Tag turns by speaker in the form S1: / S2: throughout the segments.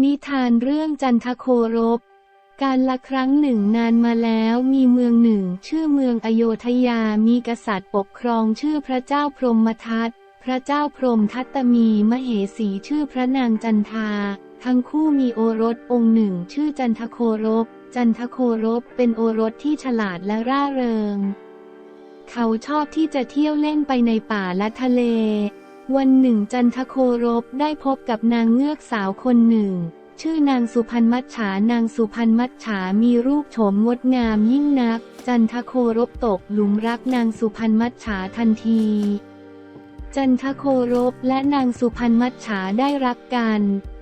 S1: นิทานเรื่องจันทโครบ การละครั้งหนึ่งนานมาแล้วมีเมืองหนึ่ง ชื่อเมืองอโยธยามีกษัตริย์ปกครองชื่อพระเจ้าพรหมทัตพระเจ้าพรหมทัตตมีมเหสีชื่อพระนางจันทา ทั้งคู่มีโอรสองค์หนึ่ง ชื่อจันทโครบ จันทโครบเป็นโอรสที่ฉลาดและร่าเริง เขาชอบที่จะเที่ยวเล่นไปในป่าและทะเล วันหนึ่งจันทโครบได้พบกับนางเงือกสาวคนหนึ่ง ชื่อนางสุพรรณมัจฉานางสุพรรณมัจฉามีรูปโฉมงดงามยิ่งนัก จันทโครบตกหลุมรักนางสุพรรณมัจฉาทันที จันทโครบและนางสุพรรณมัจฉาได้รักกัน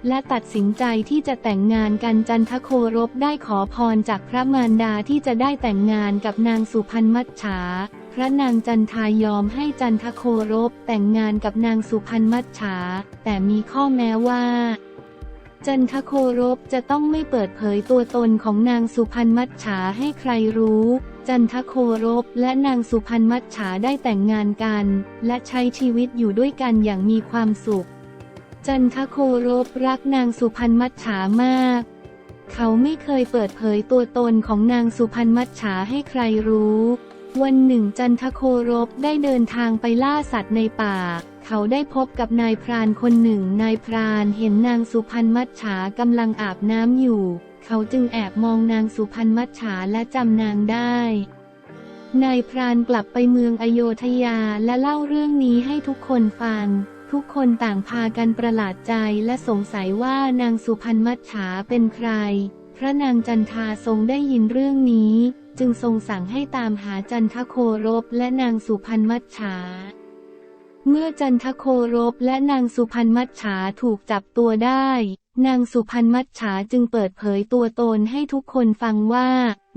S1: และตัดสินใจที่จะแต่งงานกันจันทโครบได้ขอพรจากพระมารดาที่จะได้แต่งงานกับนางสุพรรณมัจฉา พระนางจันทายอมให้จันทโครบแต่งงานกับนางสุพรรณมัจฉา แต่มีข้อแม้ว่า จันทโครบจะต้องไม่เปิดเผยตัวตนของนางสุพรรณมัจฉาให้ใครรู้ จันทโครบและนางสุพรรณมัจฉาได้แต่งงานกัน และใช้ชีวิตอยู่ด้วยกันอย่างมีความสุข จันทโครบรักนางสุพรรณมัจฉามากเขาไม่เคยเปิดเผยตัวตนของนางสุพรรณมัจฉาให้ใครรู้ วันหนึ่งจันทโครบได้เดินทางไปล่าสัตว์ในป่า เขาได้พบกับนายพรานคนหนึ่ง นายพรานเห็นนางสุพรรณมัจฉากำลังอาบน้ำอยู่ เขาจึงแอบมองนางสุพรรณมัจฉาและจำนางได้ นายพรานกลับไปเมืองอโยธยาและเล่าเรื่องนี้ให้ทุกคนฟัง ทุกคนต่างพากันประหลาดใจและสงสัยว่านางสุพรรณมัจฉาเป็นใคร พระนางจันทาทรงได้ยินเรื่องนี้จึงทรงสั่งให้ตามหาจันทโครบและนางสุพรรณมัจฉาเมื่อจันทโครบและนางสุพรรณมัจฉาถูกจับตัวได้ นางสุพรรณมัจฉาจึงเปิดเผยตัวตนให้ทุกคนฟังว่า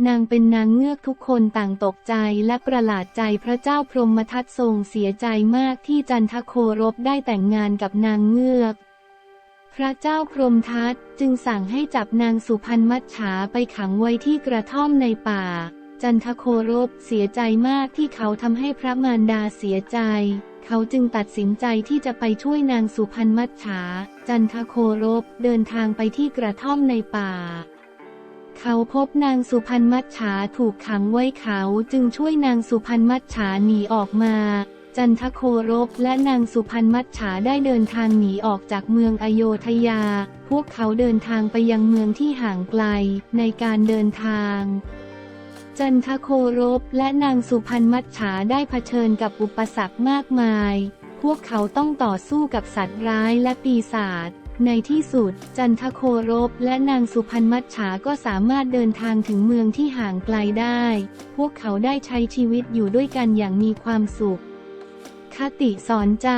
S1: นางเป็นนางเงือกทุกคนต่างตกใจและประหลาดใจพระเจ้าพรหมทัตทรงเสียใจมากที่จันทโครบได้แต่งงานกับนางเงือก พระเจ้าพรหมทัตจึงสั่งให้จับนางสุพรรณมัจฉาไปขังไว้ที่กระท่อมในป่า จันทโครบเสียใจมากที่เขาทำให้พระมารดาเสียใจ เขาจึงตัดสินใจที่จะไปช่วยนางสุพรรณมัจฉา จันทโครบเดินทางไปที่กระท่อมในป่า เขาพบนางสุพรรณมัจฉาถูกขังไว้เขาจึงช่วยนางสุพรรณมัจฉาหนีออกมา จันทโครบและนางสุพรรณมัจฉาได้เดินทางหนีออกจากเมืองอโยธยา พวกเขาเดินทางไปยังเมืองที่ห่างไกล ในการเดินทาง จันทโครบและนางสุพรรณมัจฉาได้เผชิญกับอุปสรรคมากมาย พวกเขาต้องต่อสู้กับสัตว์ร้ายและปีศาจในที่สุด จันทโครบและนางสุพรรณมัจฉาก็สามารถเดินทางถึงเมืองที่ห่างไกลได้ พวกเขาได้ใช้ชีวิตอยู่ด้วยกันอย่างมีความสุข คติสอนใจ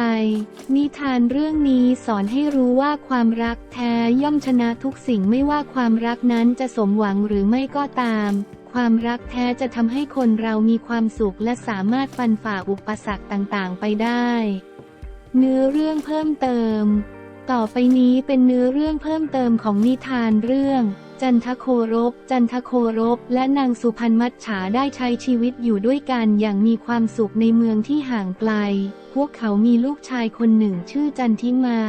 S1: นิทานเรื่องนี้สอนให้รู้ว่าความรักแท้ย่อมชนะทุกสิ่งไม่ว่าความรักนั้นจะสมหวังหรือไม่ก็ตาม ความรักแท้จะทำให้คนเรามีความสุขและสามารถฟันฝ่าอุปสรรคต่างๆ ไปได้ เนื้อเรื่องเพิ่มเติม ต่อไปนี้เป็นเนื้อเรื่องเพิ่มเติมของนิทานเรื่อง จันทโครบ จันทโครบ และนางสุพรรณมัจฉาได้ใช้ชีวิตอยู่ด้วยกันอย่างมีความสุขในเมืองที่ห่างไกล พวกเขามีลูกชายคนหนึ่งชื่อจันทิมา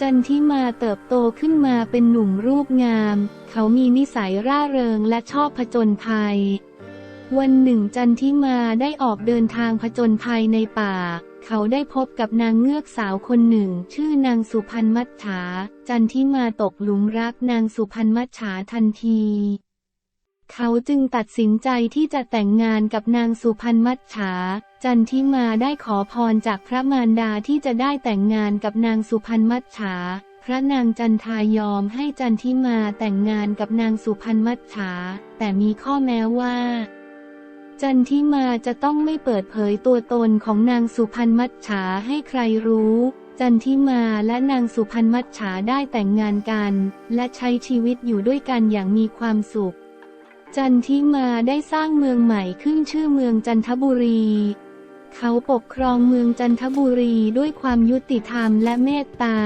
S1: จันทิมาเติบโตขึ้นมาเป็นหนุ่มรูปงาม เขามีนิสัยร่าเริงและชอบผจญภัย วันหนึ่งจันทิมาได้ออกเดินทางผจญภัยในป่า เขาได้พบกับนางเงือกสาวคนหนึ่ง ชื่อนางสุพรรณมัจฉา จันทิมาตกหลุมรักนางสุพรรณมัจฉาทันที เขาจึงตัดสินใจที่จะแต่งงานกับนางสุพรรณมัจฉา จันทิมาได้ขอพรจากพระมารดาที่จะได้แต่งงานกับนางสุพรรณมัจฉา พระนางจันทายอมให้จันทิมาแต่งงานกับนางสุพรรณมัจฉา แต่มีข้อแม้ว่า จันทิมาจะต้องไม่เปิดเผยตัวตนของนางสุพรรณมัจฉาให้ใครรู้ จันทิมาและนางสุพรรณมัจฉาได้แต่งงานกัน และใช้ชีวิตอยู่ด้วยกันอย่างมีความสุข จันทิมาได้สร้างเมืองใหม่ขึ้นชื่อเมืองจันทบุรี เขาปกครองเมืองจันทบุรีด้วยความยุติธรรมและเมตตา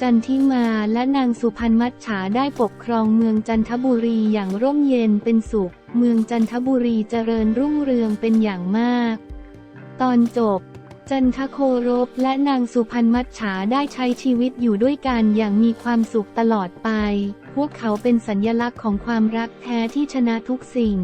S1: จันทิมาและนางสุพรรณมัจฉาได้ปกครองเมืองจันทบุรีอย่างร่มเย็นเป็นสุข เมืองจันทบุรีเจริญรุ่งเรืองเป็นอย่างมาก ตอนจบ จันทโครบและนางสุพรรณมัจฉาได้ใช้ชีวิตอยู่ด้วยกันอย่างมีความสุขตลอดไป พวกเขาเป็นสัญลักษณ์ของความรักแท้ที่ชนะทุกสิ่ง